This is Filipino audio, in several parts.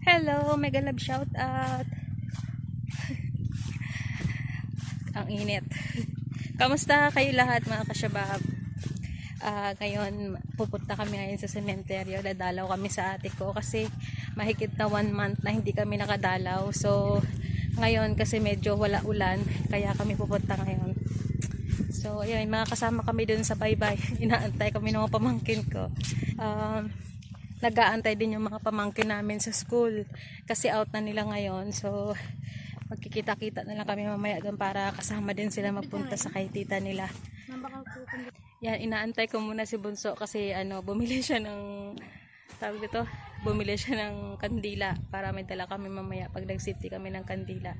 Hello, mega love shout out. Ang init. Kamusta kayo lahat mga kasyabab? Ah, ngayon, pupunta kami ngayon sa sementeryo. Dadalaw kami sa ate ko kasi mahigit na one month na hindi kami nakadalaw. So, ngayon kasi medyo wala ulan, kaya kami pupunta ngayon. So, ayun, mga kasama kami dun sa baybay. Inaantay kami ng pamangkin ko. Um, nag-aantay din yung mga pamangkin namin sa school kasi out na nila ngayon. So, magkikita-kita na lang kami mamaya doon para kasama din sila magpunta sa kay tita nila. Yan, inaantay ko muna si Bunso kasi ano, bumili siya ng tawag dito, bumili siya ng kandila para may dala kami mamaya pag nag-city kami ng kandila.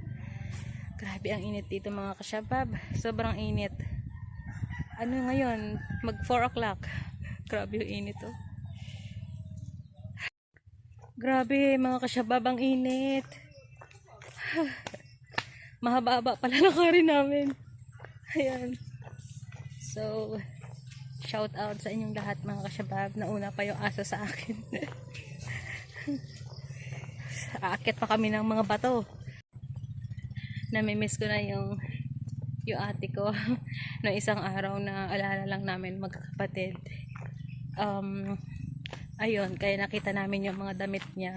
Grabe ang init dito mga kasyabab. Sobrang init. Ano ngayon? Mag 4 o'clock. Grabe yung init oh. Grabe mga kasyabab ang init. Mahaba-haba pala lakarin namin. Ayan. So, shout out sa inyong lahat mga kasyabab. Nauna pa yung aso sa akin. Aakit pa kami ng mga bato. Namimiss ko na yung yung ate ko no isang araw na alala lang namin magkakapatid. Um, ayun, kaya nakita namin yung mga damit niya.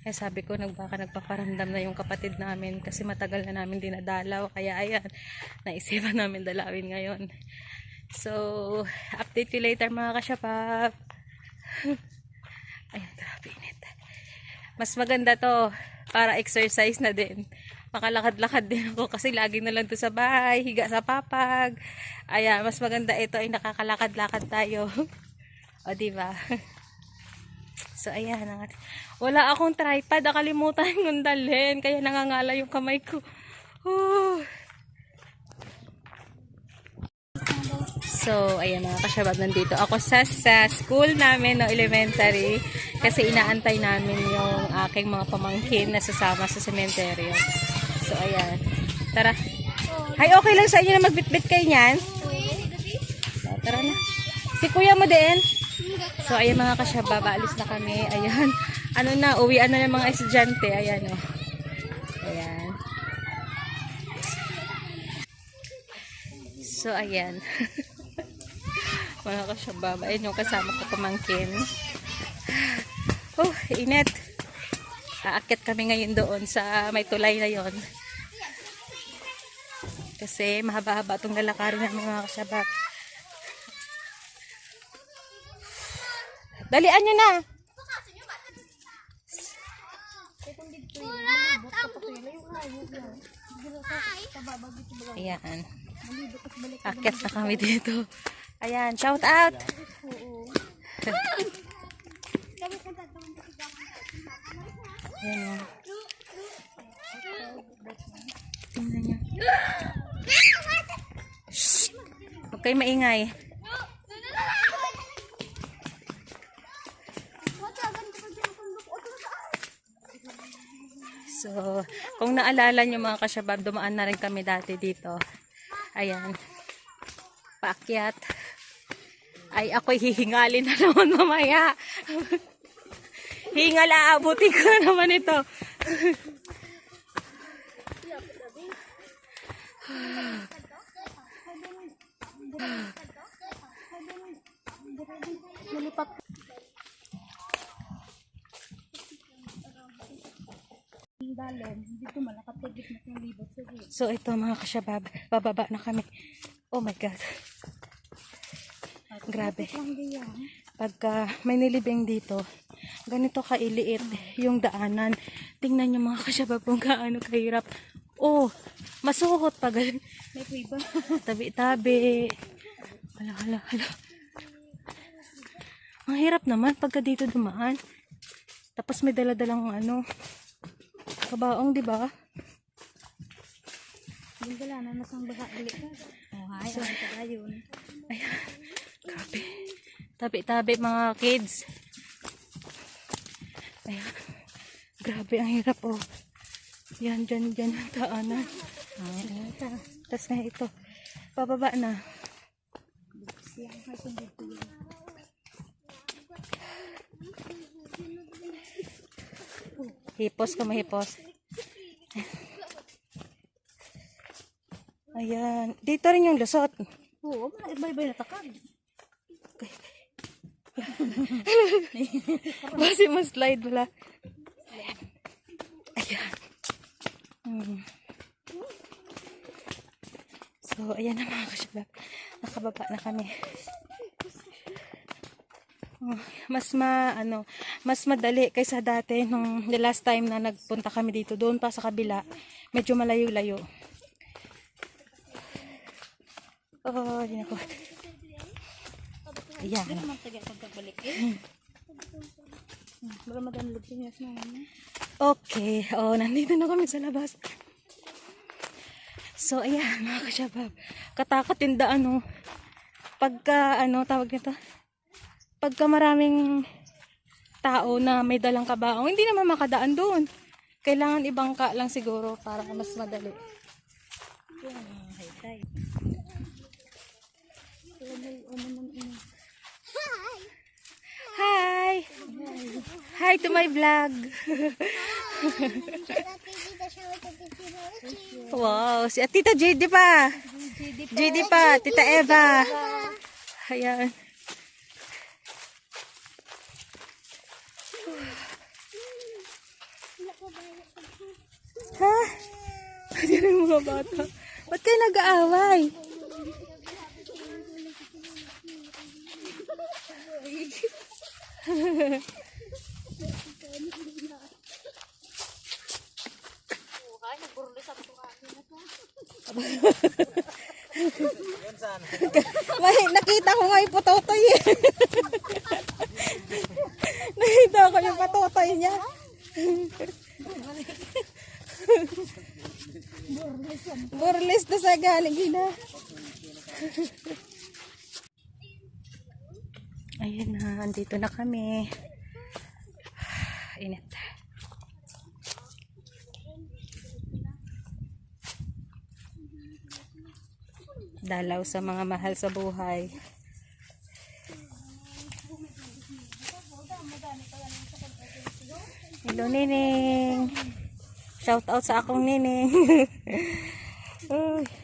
Kaya sabi ko, nagbaka nagpaparamdam na yung kapatid namin kasi matagal na namin dinadalaw. Kaya ayan, naisipan namin dalawin ngayon. So, update you later mga kasyapap. Ayun, grabe init. Mas maganda to para exercise na din. Makalakad-lakad din ako kasi lagi na lang to sa bahay, higa sa papag. Ayan, mas maganda ito ay nakakalakad-lakad tayo. o, diba? So, ayan. Wala akong tripod. Nakalimutan kong dalhin. Kaya nangangala yung kamay ko. So, ayan mga kasyabab, nandito ako sa, sa school namin, no, elementary. Kasi inaantay namin yung aking mga pamangkin na sasama sa sementeryo. So, ayan. Tara. Ay, okay lang sa inyo na magbitbit kayo niyan? So, tara na. Si kuya mo din? So, ayan mga kasyabab, alis na kami. Ayan. Ano na, uwian na ng mga estudyante. Ayan, oh. Ayan. So, ayan. mga kasyabab. Ayan yung kasama ko pamangkin. Oh, init. Aakit kami ngayon doon sa may tulay na yon. Kasi mahaba-haba itong lalakarin namin mga kasyabab. Dalian nyo na. Ayan. Akit na kami dito. Ayan, shout out. Ayan. Tingnan nyo. Huwag kayo maingay. So, kung naalala nyo mga kasyabab, dumaan na rin kami dati dito. Ayan. Paakyat. Ay, ako'y hihingalin na naman mamaya. Hingal, aabutin ko na naman ito. So, ito mga kasyabab, bababa na kami. Oh my God. Grabe. Pagka may nilibing dito, ganito kailiit yung daanan. Tingnan nyo mga kasyabab kung gaano kahirap. Oh, masuhot pa ganun. May kuiba. Tabi-tabi. Hala, hala, hala. Ang hirap naman pagka dito dumaan. Tapos may daladalang ano, kabaong, di ba? Wala na nasang baha dili ka. Oh, hay, ang kadayon. Ayan. Grabe. Tabi-tabi mga kids. Ayan. Grabe ang hirap oh. Yan, dyan, dyan ang daanan. Ayan. Tapos na ito. Pababa na. Hipos ka mahipos. Ayan. Dito rin yung lusot. Oo, iba-iba na takag. Basi mo slide wala. Ayan. Hmm. So, ayan na mga kasyabab. Nakababa na kami. Oh, mas ma ano, mas madali kaysa dati nung the last time na nagpunta kami dito doon pa sa kabila. Medyo malayo-layo. Oh, din ako. Ayan. Hindi naman taga pagkabalik eh. Baka madanlog siya na ano. Okay. Oh, nandito na kami sa labas. So, ayan, mga kasyabab. Katakot yung daan, oh. Pagka, ano, tawag nito? Pagka maraming tao na may dalang kabaong, hindi naman makadaan doon. Kailangan ibangka lang siguro para mas madali. Yan, tay. Hi! Hi to my vlog! wow, si Tita JD pa! JD pa, Tita Eva! Ayan. Ha? Yan ang mga bata. Ba't kayo nag-aaway? May, nakita ko nga yung patotoy eh. nakita ko yung patotoy niya. Burles na sa galing gina. Ayun na, andito na kami. Init. Dalaw sa mga mahal sa buhay. Hello, Nining. Shout out sa akong Nining. Uy.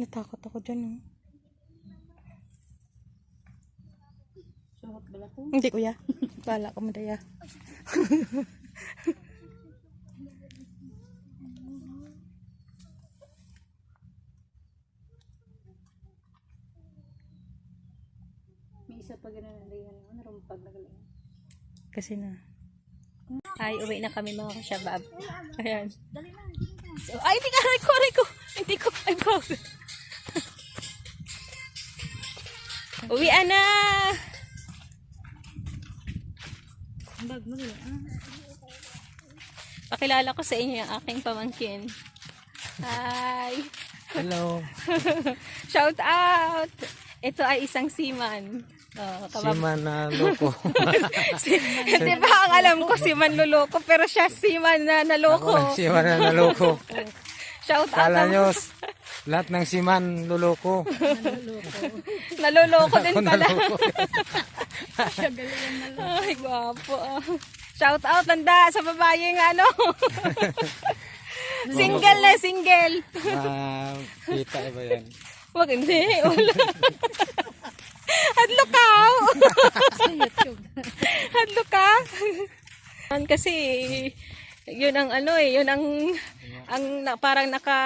Natakot ako dyan. Oh. Suhot bala ko. Hindi kuya. Bala ko madaya. isa pa ganun na lihan. Ano rumpag na galing. Kasi na. Ay, uwi na kami mga kasyabab. Ayan. So, ay, hindi ka, aray ko, aray ko. Hindi ko, ay ko. uwi na. Bag mo rin. Ah. Pakilala ko sa inyo ang aking pamangkin. Hi. Hello. Shout out. Ito ay isang seaman. Oh, kabab- Manaloko. si, di ba ang alam ko si Manluloko pero siya si Man na naloko. Ako si Manaloko. Shout out. Kala nyo, lahat ng siman luloko. Naluloko din pala. naloko. Ay, gwapo. Shout out nanda sa babae nga ano. single na single. Ah, kita ba yan? Wag hindi. Wala. Hadlo ka. Sa YouTube. Hadlo ka. Kasi yun ang ano eh, yun ang ang na, parang naka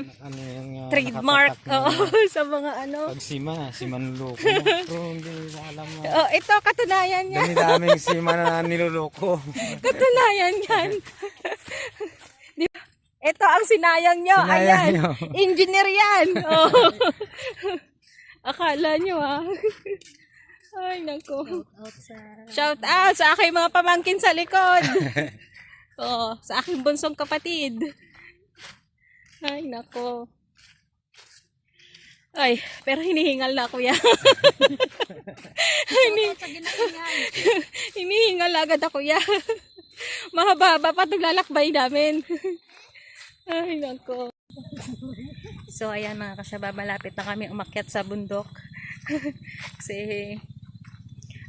Ano yung uh, trademark na- sa mga ano. Pag sima, siman luloko. Pero hindi na alam mo. Oh, ito katunayan niya. Dami-daming sima na niluloko. Katunayan yan. Di ba? Ito ang sinayang nyo. Sinayang Ayan. nyo. Engineer yan. Oh. Akala nyo ah. Ay, nako. Shout out sa aking mga pamangkin sa likod. oh, sa aking bunsong kapatid. Ay, nako. Ay, pero hinihingal na kuya. Hini- Sa ginaingay. hinihingal agad ako ya. Mahaba-haba pa itong lalakbay namin. Ay, nako. So, ayan mga kasyaba, malapit na kami umakyat sa bundok. Kasi,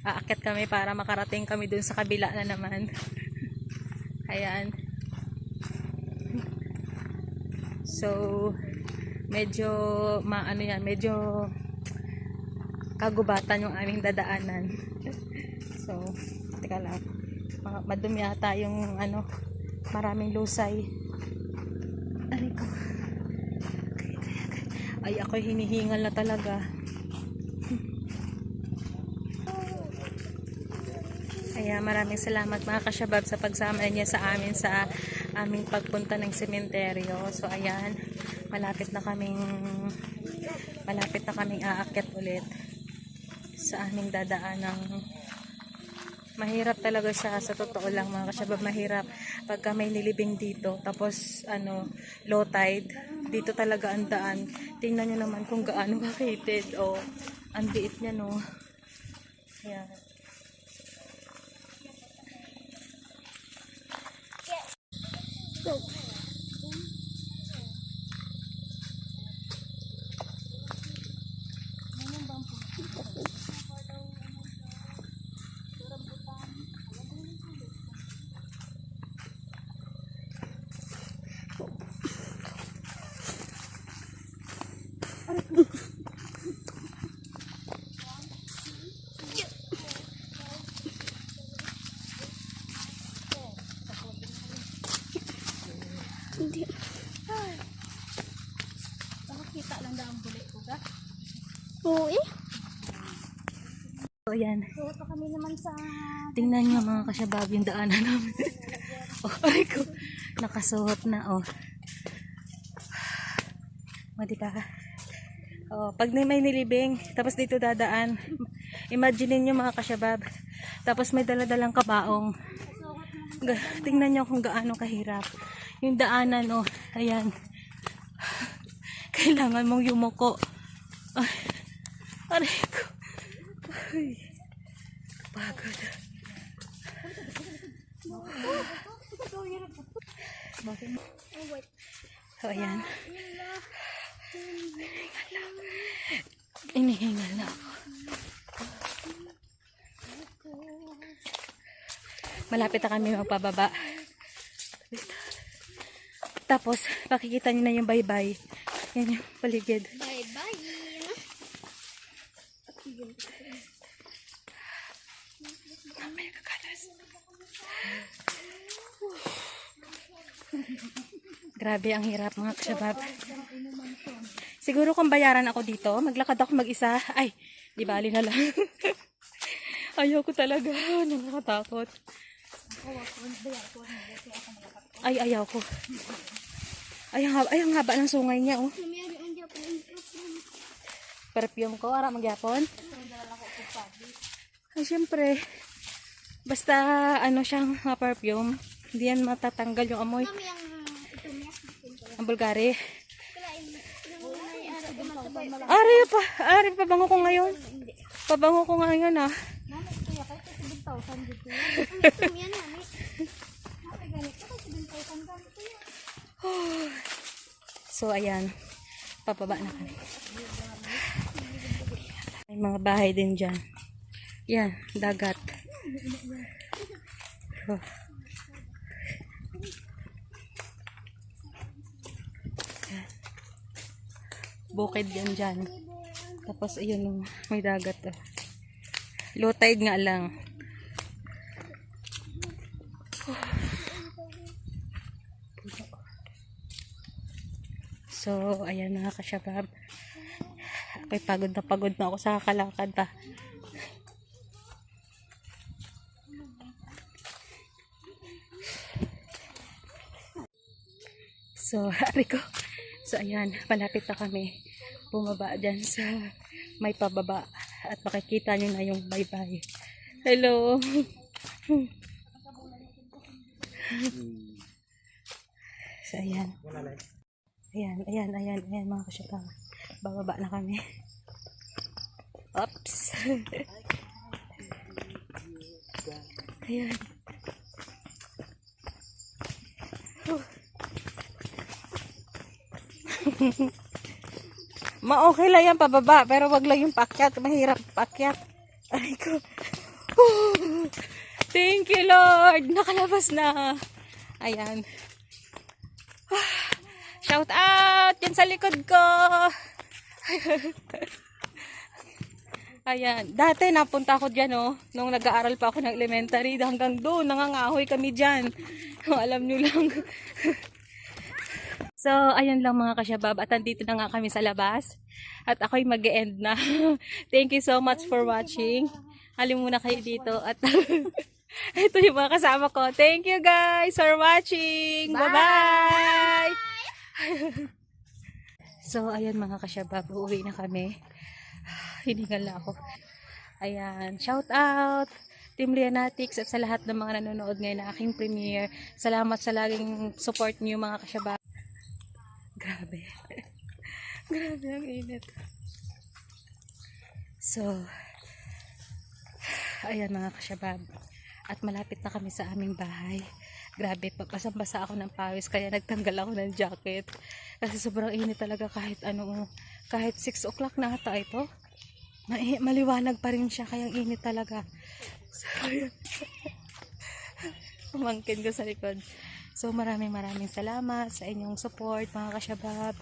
aakyat kami para makarating kami dun sa kabila na naman. Ayan. So, medyo, maano yan, medyo kagubatan yung aming dadaanan. So, teka lang. Ma- Madumi yata yung ano, maraming lusay. Aray ko. Kaya, kaya, kaya. Ay, ako hinihingal na talaga. Kaya maraming salamat mga kasyabab sa pagsama niya sa amin sa aming pagpunta ng sementeryo. So ayan, malapit na kaming malapit na kaming aakyat ulit sa aming dadaan ng mahirap talaga siya sa totoo lang mga kasyabab mahirap pagka may nilibing dito tapos ano low tide dito talaga ang daan. Tingnan nyo naman kung gaano ka-heated o ang liit niya no? Ayan. So ayan kami naman sa... Tingnan niyo mga kasyabab yung daanan namin. oh, aray ko. Nakasuot na, oh. O, di ba? Oh, pag may nilibing, tapos dito dadaan, imagine niyo mga kasyabab. Tapos may daladalang kabaong. Tingnan niyo kung gaano kahirap. Yung daanan, oh, ayan. Kailangan mong yumuko. Ay, aray ko. Ay, So, ayan. Inihingal na ako. Malapit na kami magpababa. Tapos, pakikita niyo na yung bye-bye. Yan yung paligid. Bye-bye. May kakalas. Grabe ang hirap mga kasabab. Siguro kung bayaran ako dito, maglakad ako mag-isa. Ay, di bali na lang. Ayaw ko talaga. Nakakatakot. Ay, ayaw ko. Ay, ang haba, ay, ang haba ng sungay niya, oh. Perfume ko, ara magyapon. Ay, syempre. Basta, ano siyang mga perfume, hindi yan matatanggal yung amoy. Ang Bulgari. Ari pa, ari pabango ko ngayon. Pabango ko ngayon ah. Nami, kuya, kahit 7,000 dito. Ito yan nami. Nami, ganito. Kahit 7,000 ganito yan. So, ayan. Papaba na kami. May mga bahay din dyan. Yan, dagat. Oh. Bukid yan dyan. Tapos, ayun, oh, may dagat. Oh. Low tide nga lang. So, ayan mga kasyabab. Ako'y pagod na pagod na ako sa kakalakad pa. So, hari ko. So, ayan, malapit na kami bumaba dyan sa may pababa at makikita nyo na yung bye-bye. Hello! so, ayan. Ayan, ayan, ayan, ayan mga kasyabab. Bababa na kami. Oops. Ayan. Ma-okay lang yan pababa, pero wag lang yung pakyat. Mahirap pakyat. Ay ko. Thank you, Lord. Nakalabas na. Ayan. Shout out! Yan sa likod ko. Ayan. Dati napunta ako dyan, oh. Nung nag-aaral pa ako ng elementary. Hanggang doon, nangangahoy kami dyan. Alam nyo lang. So, ayun lang mga kasyabab. At andito na nga kami sa labas. At ako'y mag end na. Thank you so much for watching. Halim muna kayo dito. At ito yung mga kasama ko. Thank you guys for watching. Bye-bye! so, ayan mga kasyabab. Uuwi na kami. Hiningal na ako. Ayan. Shout out! Team Leonatics at sa lahat ng mga nanonood ngayon na aking premiere. Salamat sa laging support niyo mga kasyabab. Grabe. Grabe ang init. So, ayan mga kasyabab. At malapit na kami sa aming bahay. Grabe, papasang-basa ako ng pawis kaya nagtanggal ako ng jacket. Kasi sobrang init talaga kahit ano, kahit 6 o'clock na ata ito. Ma- maliwanag pa rin siya kaya init talaga. So, ayan. Pumangkin ko sa likod. So maraming maraming salamat sa inyong support mga kasyabab.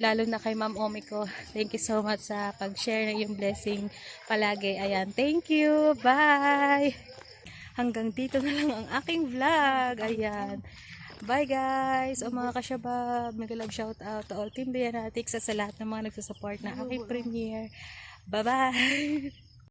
Lalo na kay Ma'am Omi ko. Thank you so much sa pag-share ng iyong blessing palagi. Ayan, thank you. Bye! Hanggang dito na lang ang aking vlog. Ayan. Bye guys! O mga kasyabab, mega love shout out to all Team Dianatics at sa lahat ng mga nagsusupport na aking premiere. Bye-bye!